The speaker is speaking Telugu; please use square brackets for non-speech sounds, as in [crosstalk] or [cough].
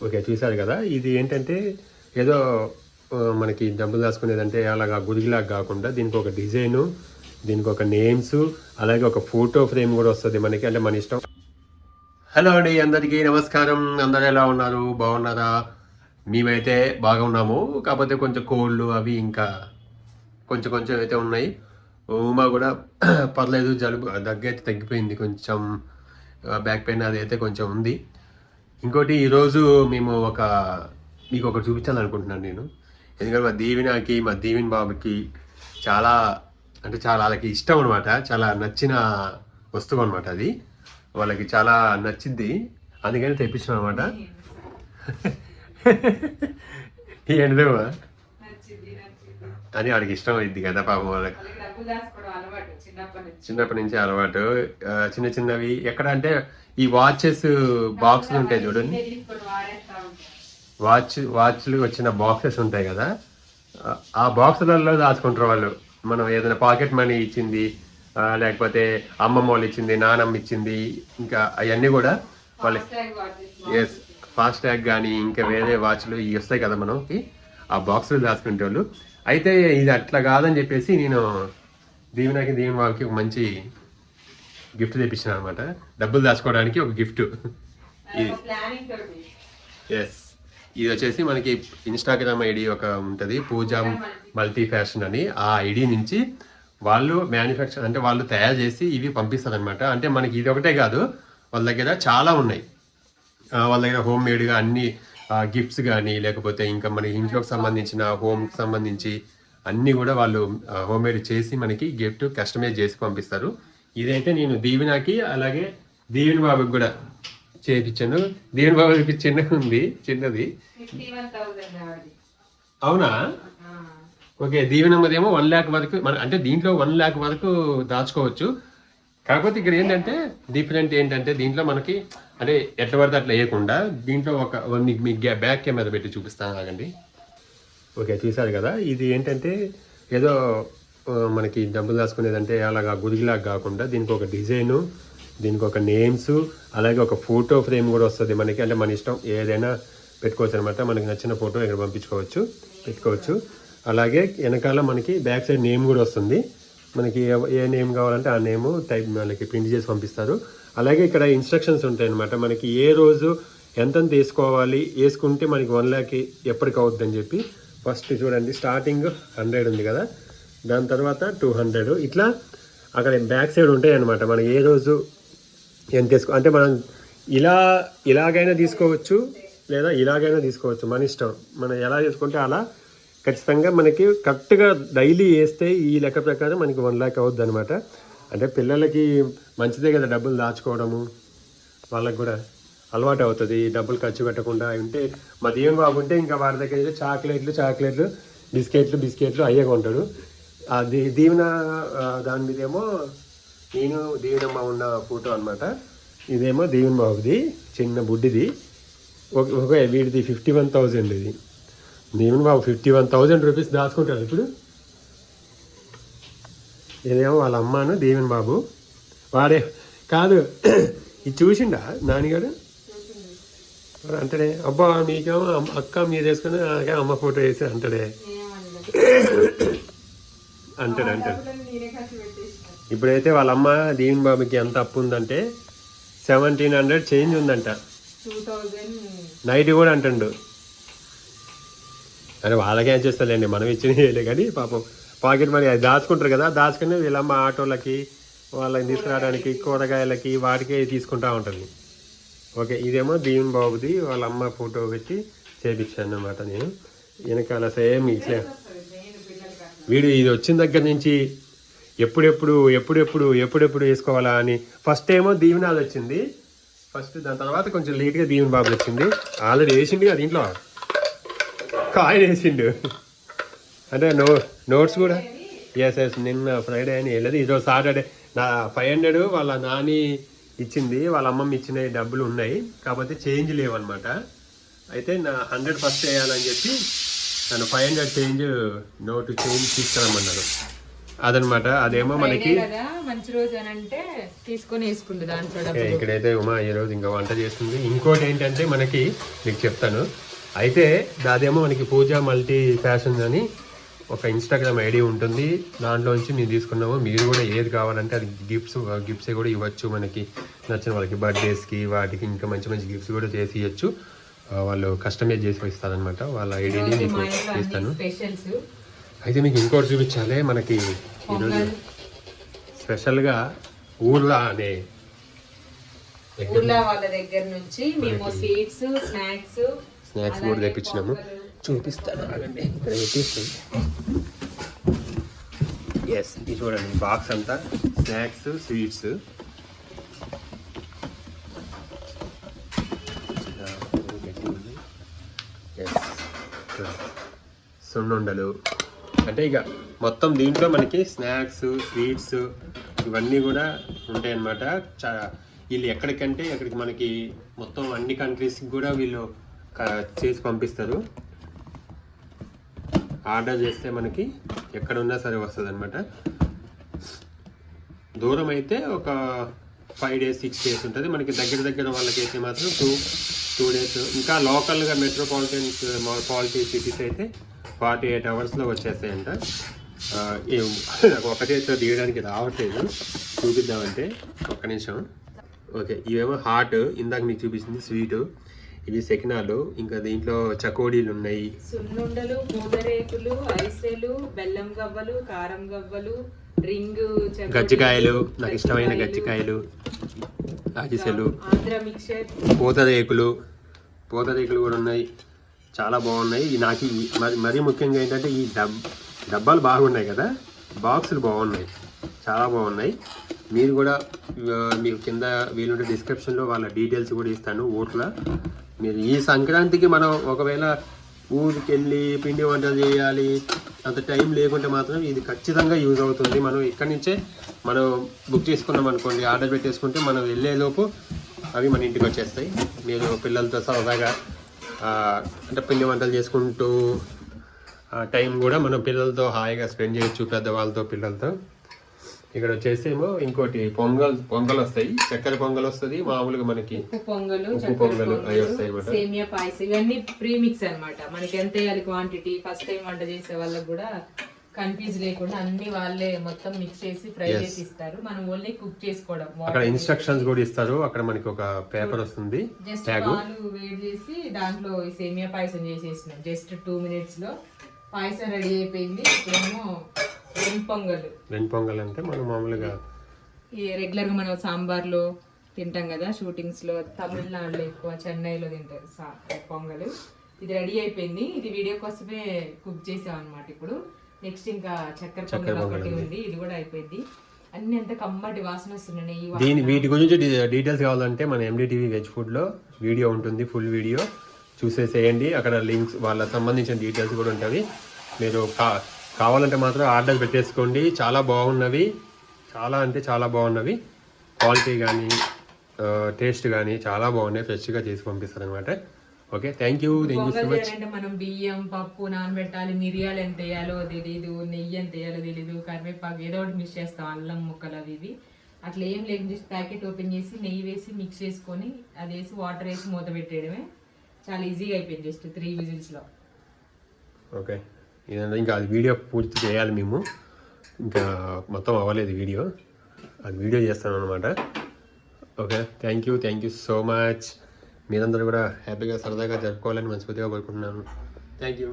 ఓకే చూశారు కదా? ఇది ఏంటంటే ఏదో మనకి డబ్బులు దాచుకునేదంటే అలాగా గురిగిలాగా కాకుండా దీనికి ఒక డిజైను దీనికి ఒక నేమ్స్ అలాగే ఒక ఫోటో ఫ్రేమ్ కూడా వస్తుంది మనకి అంటే మన ఇష్టం. హలో అండి అందరికీ నమస్కారం. అందరు ఎలా ఉన్నారు? బాగున్నారా? మేమైతే బాగా ఉన్నాము కాకపోతే కొంచెం కోళ్ళు అవి ఇంకా కొంచెం కొంచెం అయితే ఉన్నాయి. ఉమా కూడా [clears throat] పర్లేదు జలుబు దగ్గర అయితే తగ్గిపోయింది కొంచెం. బ్యాక్ పెయిన్ అది అయితే కొంచెం ఉంది. ఇంకోటి ఈరోజు మేము ఒక మీకు ఒకటి చూపించాలనుకుంటున్నాను నేను. ఎందుకంటే మా దీవెనకి మా దీవెన్ బాబుకి చాలా అంటే చాలా వాళ్ళకి ఇష్టం అనమాట చాలా నచ్చిన వస్తువు అనమాట అది. వాళ్ళకి చాలా నచ్చింది అందుకని తెప్పించాం అనమాట ఏంటిదేమో [laughs] అని వాడికి ఇష్టం అయింది కదా పాపం వాళ్ళకి. వాళ్ళకి చిన్నప్పటి నుంచి. అలవాటు. చిన్న చిన్నవి ఎక్కడ అంటే ఈ వాచెస్ బాక్సులు ఉంటాయి చూడండి. వాచ్ వాచ్లు వచ్చిన బాక్సెస్ ఉంటాయి కదా. ఆ- బాక్సులలో దాచుకుంటారు వాళ్ళు. మనం ఏదైనా పాకెట్ మనీ ఇచ్చింది లేకపోతే అమ్మమ్మ వాళ్ళు ఇచ్చింది నానమ్మ ఇచ్చింది ఇంకా అవన్నీ కూడా వాళ్ళ. Hashtag వాడేస్తాం. ఎస్ ఫాస్ట్ ట్యాగ్ కానీ ఇంకా వేరే వాచ్లు ఇవి వస్తాయి కదా మనకి. ఆ బాక్స్లో దాచుకునే వాళ్ళు అయితే ఇది అట్లా కాదని చెప్పేసి నేను దీవెనకి దీవెన వాళ్ళకి ఒక మంచి గిఫ్ట్ తెప్పించాను అనమాట డబ్బులు దాచుకోవడానికి ఒక గిఫ్ట్. ఎస్ ఇది వచ్చేసి మనకి ఇన్స్టాగ్రామ్ ఐడి ఒక ఉంటుంది పూజా మల్టీ ఫ్యాషన్ అని. ఆ ఐడి నుంచి వాళ్ళు మ్యానుఫ్యాక్చర్ అంటే వాళ్ళు తయారు చేసి ఇవి పంపిస్తారనమాట అంటే మనకి ఇది ఒకటే కాదు వాళ్ళ దగ్గర చాలా ఉన్నాయి. వాళ్ళ దగ్గర హోమ్ మేడ్గా అన్ని గిఫ్ట్స్ కానీ లేకపోతే ఇంకా మన ఇంట్లోకి సంబంధించిన హోమ్కి సంబంధించి అన్నీ కూడా వాళ్ళు హోమ్ మేడ్ చేసి మనకి గిఫ్ట్ కస్టమైజ్ చేసి పంపిస్తారు. ఇదైతే నేను దీవెనకి అలాగే దీవెన బాబుకి కూడా చేయించాను దీవెన బాబుకి చిన్న ఉంది చిన్నది. అవునా. ఓకే దీవెనమ్మదేమో వన్ ల్యాక్ వరకు మన అంటే దీంట్లో వన్ ల్యాక్ వరకు దాచుకోవచ్చు. కాకపోతే ఇక్కడ ఏంటంటే డిఫరెంట్ ఏంటంటే దీంట్లో మనకి అంటే ఎట్లా పడితే అట్లా వేయకుండా దీంట్లో ఒక మీకు మీ బ్యాక్ కెమెరా పెట్టి చూపిస్తాను ఆగండి. ఓకే చూసారు కదా. ఇది ఏంటంటే ఏదో మనకి డబ్బులు దాచుకునేదంటే అలాగా గురిగిలాగా కాకుండా దీనికి ఒక డిజైను దీనికి ఒక నేమ్స్ అలాగే ఒక ఫోటో ఫ్రేమ్ కూడా వస్తుంది మనకి. అంటే మన ఇష్టం ఏదైనా పెట్టుకోవచ్చు అనమాట మనకి నచ్చిన ఫోటో ఇక్కడ పంపించుకోవచ్చు పెట్టుకోవచ్చు. అలాగే వెనకాల మనకి బ్యాక్ సైడ్ నేమ్ కూడా వస్తుంది. మనకి ఏ నేమ్ కావాలంటే ఆ నేమ్ టైప్ మనకి ప్రింట్ చేసి పంపిస్తారు. అలాగే ఇక్కడ ఇన్స్ట్రక్షన్స్ ఉంటాయి అనమాట మనకి ఏ రోజు ఎంతెంత వేసుకోవాలి వేసుకుంటే మనకి వన్ ల్యాక్ ఎప్పటికి అవుద్ది అని చెప్పి ఫస్ట్ చూడండి. స్టార్టింగ్ హండ్రెడ్ ఉంది కదా. దాని తర్వాత టూ హండ్రెడ్. ఇట్లా అక్కడ బ్యాక్ సైడ్ ఉంటాయి అనమాట మనం ఏ రోజు ఎంత తీసుకో అంటే మనం ఇలా ఇలాగైనా తీసుకోవచ్చు లేదా ఇలాగైనా తీసుకోవచ్చు. మన ఇష్టం. మనం ఎలా తీసుకుంటే అలా ఖచ్చితంగా మనకి కరెక్ట్గా డైలీ వేస్తే ఈ లెక్క ప్రకారం మనకి వన్ ల్యాక్ అవుద్ది అనమాట అంటే పిల్లలకి మంచిదే కదా డబ్బులు దాచుకోవడము. వాళ్ళకు కూడా అలవాటు అవుతుంది. డబ్బులు ఖర్చు పెట్టకుండా ఉంటే మా దీవెన బాబు ఉంటే ఇంకా వారి దగ్గర అయితే చాక్లెట్లు చాక్లెట్లు బిస్కెట్లు బిస్కెట్లు అయ్యే కొంటాడు. అది దీవెన దాని మీద ఏమో నేను దీవెనమ్మ ఉన్న ఫోటో అన్నమాట. ఇదేమో దీవెన బాబుది చిన్న బుడ్డిది. ఒక ఒక వీడిది ఫిఫ్టీ వన్ థౌజండ్ ఇది. దీవెన బాబు ఫిఫ్టీ వన్ థౌజండ్ రూపీస్ దాచుకుంటాడు. ఇప్పుడు ఇదేమో వాళ్ళ అమ్మను దేవిన్ బాబు. వాడే కాదు ఇది చూసిండా నాన్నగారు అంటడే అంటాడే అబ్బా మీకేమో అక్క మీరు వేసుకుని నాకేమో అమ్మ ఫోటో వేసి అంటాడే అంటాడు అంటాడు. ఇప్పుడైతే వాళ్ళ అమ్మ దీవెన్ బాబుకి ఎంత అప్పు ఉందంటే సెవెంటీన్ హండ్రెడ్ చేంజ్ ఉందంట. నైట్ కూడా అంటుండు. అరే వాళ్ళకేం చేస్తాలేండి మనం ఇచ్చిన వేయలే కానీ పాపం. పాకెట్ మనీ అది దాచుకుంటారు కదా దాచుకుని వీళ్ళమ్మ ఆటోలకి వాళ్ళని తీసుకురావడానికి కూరగాయలకి వాటికే తీసుకుంటా ఉంటుంది. ఓకే ఇదేమో దీవెన్ బాబుది వాళ్ళ అమ్మ ఫోటో పెట్టి చేపించాను అనమాట నేను. వెనకాల సేమ్ ఇట్లే. వీడు ఇది వచ్చిన దగ్గర నుంచి ఎప్పుడెప్పుడు ఎప్పుడెప్పుడు ఎప్పుడెప్పుడు వేసుకోవాలా అని ఫస్ట్ ఏమో దీవెనాలు వచ్చింది. ఫస్ట్ దాని తర్వాత కొంచెం లేట్గా దీవెన బాబు వచ్చింది. ఆల్రెడీ వేసిండు కదా దీంట్లో. కాయిన్ వేసిండు. అంటే నో నోట్స్ కూడా? ఎస్ ఎస్ నిన్న ఫ్రైడే అని వెళ్ళదు. ఈరోజు సాటర్డే నా ఫైవ్ హండ్రెడ్ వాళ్ళ నాని ఇచ్చింది. వాళ్ళ అమ్మమ్మ ఇచ్చిన డబ్బులు ఉన్నాయి. కాకపోతే చేంజ్ లేవన్నమాట. అయితే నా హండ్రెడ్ ఫస్ట్ వేయాలని చెప్పి నన్ను five hundred change note change తీసుకురమ్మన్నారు. అదనమాట అదేమో మనకి Friday కదా మంచి రోజు అని అంటే తీసుకొని వేసుకుంటు దాంట్లో ఓకే, డబ్బులు ఇక్కడైతే ఉమా ఈ రోజు ఇంకా వంట చేస్తుంది. ఇంకోటి ఏంటంటే మనకి మీకు చెప్తాను. అయితే అదేమో మనకి పూజ మల్టీ ఫ్యాషన్ అని ఒక ఇన్స్టాగ్రామ్ ఐడి ఉంటుంది. దాంట్లో నుంచి మేము తీసుకున్నాము. మీరు కూడా ఏది కావాలంటే అది గిఫ్ట్స్ గిఫ్ట్స్ కూడా ఇవ్వచ్చు. మనకి నచ్చిన వాళ్ళకి బర్త్డేస్కి వాటికి ఇంకా మంచి మంచి గిఫ్ట్స్ కూడా చేసి ఇవ్వచ్చు. వాళ్ళు కస్టమైజ్ చేసి ఇస్తారనమాట వాళ్ళ ఐడిని మీకు ఇస్తాను. అయితే మీకు ఇంకోటి చూపించాలి. మనకి ఈరోజు స్పెషల్గా ఊర్లా అనే ఊర్లో వాళ్ళ దగ్గర నుంచి మేము స్వీట్స్ స్నాక్స్ స్నాక్స్ కూడా తెప్పించినాము. చూపిస్తాను. ఆగండి. ఇక్కడ పెట్టేస్తుంది ఎస్ ఇది చూడండి. బాక్స్ అంతా స్నాక్స్ స్వీట్స్ సున్నుండలు. అంటే ఇక మొత్తం దీంట్లో మనకి స్నాక్స్ స్వీట్స్ ఇవన్నీ కూడా ఉంటాయన్నమాట. చా వీళ్ళు ఎక్కడికంటే అక్కడికి మనకి మొత్తం అన్ని కంట్రీస్కి కూడా వీళ్ళు క- చేసి పంపిస్తారు. ఆర్డర్ చేస్తే మనకి ఎక్కడున్నా సరే వస్తుంది అనమాట దూరం అయితే ఒక ఫైవ్ డేస్ సిక్స్ డేస్ ఉంటుంది. మనకి దగ్గర దగ్గర వాళ్ళకి మాత్రం టూ టూ డేస్. ఇంకా లోకల్గా మెట్రోపాలిటన్ పాలిటీ సిటీస్ అయితే ఫార్టీ ఎయిట్ అవర్స్లో వచ్చేస్తాయంట. ఆ, నాకు ఒక చేతితో తీయడానికి రావట్లేదు. చూపిద్దామంటే ఒక్క నిమిషం. ఓకే ఇవేమో హాట్ ఇందాక మీకు చూపించింది స్వీటు. ఇవి సెకినాలు ఇంకా దీంట్లో చకోడీలు ఉన్నాయి. సున్నుండలు పూతరేకులు అరిసెలు బెల్లం గవ్వలు కారం గవ్వలు రింగ్ గజ్జికాయలు నాకు ఇష్టమైన గజ్జికాయలు అరిసెలు ఆంధ్ర పూతరేకులు పూతరేకులు కూడా ఉన్నాయి. చాలా బాగున్నాయి. నాకు మరి ముఖ్యంగా ఏంటంటే ఈ డబ్ డబ్బాలు బాగున్నాయి కదా? బాక్సులు బాగున్నాయి. చాలా బాగున్నాయి. మీరు కూడా మీకు కింద వీలుంటే డిస్క్రిప్షన్లో వాళ్ళ డీటెయిల్స్ కూడా ఇస్తాను ఓట్ల. మీరు ఈ సంక్రాంతికి మనం ఒకవేళ ఊరికి వెళ్ళి పిండి వంటలు చేయాలి అంత టైం లేకుంటే మాత్రం ఇది ఖచ్చితంగా యూజ్ అవుతుంది. మనం ఇక్కడి నుంచే మనం బుక్ చేసుకున్నాం అనుకోండి ఆర్డర్ పెట్టేసుకుంటే మనం వెళ్ళేలోపు అవి మన ఇంటికి వచ్చేస్తాయి. మీరు పిల్లలతో సరదాగా అంటే పిండి వంటలు చేసుకుంటూ ఆ టైం కూడా మనం పిల్లలతో హాయిగా స్పెండ్ చేయొచ్చు పెద్దవాళ్ళతో పిల్లలతో. ఇక్కడ వచ్చేసేమో ఇంకోటి పొంగల్ పొంగల్ వస్తాయి. చక్కెర పొంగల్ వస్తుంది. మామూలుగా మనకి పొంగలు ఉప్పు చక్కెర పొంగలు అవి వస్తాయి అన్నమాట. సేమియా పాయసం ఇవన్నీ ప్రీమిక్స్ అన్నమాట. మనకి ఎంత వేయాలి క్వాంటిటీ ఫస్ట్ టైం వంట చేసే వాళ్ళకి కూడా కన్ఫ్యూజ్ లేకుండా అన్ని వాళ్ళే మొత్తం మిక్స్ చేసి ఫ్రై. చేసి ఇస్తారు. మనం ఓన్లీ కుక్ చేసుకోవడం. అక్కడ ఇన్స్ట్రక్షన్స్ కూడా ఇస్తారు. అక్కడ మనకి ఒక పేపర్ వస్తుంది. జస్ట్ పాలు వేడి చేసి దాంట్లో ఈ సేమియా పాయసం చేసేసినాం. జస్ట్ టూ మినిట్స్లో. పాయసం రెడీ అయిపోయింది. ఇప్పుడేమో వెన్ పొంగల్ వెన్ పొంగల్ అంటే మనం మామూలుగా ఈ రెగ్యులర్గా మనం సాంబార్లో తింటాం కదా షూటింగ్స్లో తమిళనాడులో ఎక్కువ చెన్నైలో తింటారు సా పొంగల్. ఇది రెడీ అయిపోయింది. ఇది వీడియో కోసమే కుక్ చేసాం అనమాట ఇప్పుడు. నెక్స్ట్ ఇంకా చక్కెర పొంగల్ ఒకటి ఉంది. ఇది కూడా అయిపోయింది. అన్ని ఎంత కమ్మటి వాసన వస్తున్నాయి. దీని వీటి గురించి డీటెయిల్స్ కావాలంటే మన ఎండిటీవీ వెజ్ ఫుడ్లో వీడియో ఉంటుంది ఫుల్ వీడియో. చూసేసేయండి. అక్కడ లింక్స్ వాళ్ళ సంబంధించిన డీటెయిల్స్ కూడా ఉంటుంది మీరు కా కావాలంటే మాత్రం ఆర్డర్ పెట్టేసుకోండి. చాలా బాగున్నవి. చాలా అంటే చాలా బాగున్నవి. క్వాలిటీ కానీ టేస్ట్ కానీ చాలా బాగున్నాయి. ఫ్రెష్గా చేసి పంపిస్తారు అనమాట okay thank you. Thank you so much. చేయాలంటే మనం బియ్యం పప్పు నానబెట్టాలి. మిరియాలు ఎంత వేయాలో తెలీదు నెయ్యి ఎంత వేయాలో తెలీదు. కరివేపాకు ఏదో ఒకటి మిక్స్ చేస్తాం. అల్లం ముక్కలు అవి ఇవి. అట్లా ఏం లేదు జస్ట్ ప్యాకెట్ ఓపెన్ చేసి నెయ్యి వేసి మిక్స్ చేసుకొని అది వేసి వాటర్ వేసి మూత పెట్టేయడమే. చాలా ఈజీగా అయిపోయింది జస్ట్ త్రీ విజిల్స్లో ఓకే. ఇదంతా ఇంకా అది వీడియో పూర్తి చేయాలి మేము. ఇంకా మొత్తం అవ్వలేదు వీడియో. అది వీడియో చేస్తాను అనమాట okay thank you thank you so much మీరందరూ కూడా హ్యాపీగా సరదాగా జరుపుకోవాలని మనస్ఫూర్తిగా కోరుకుంటున్నాను. Thank you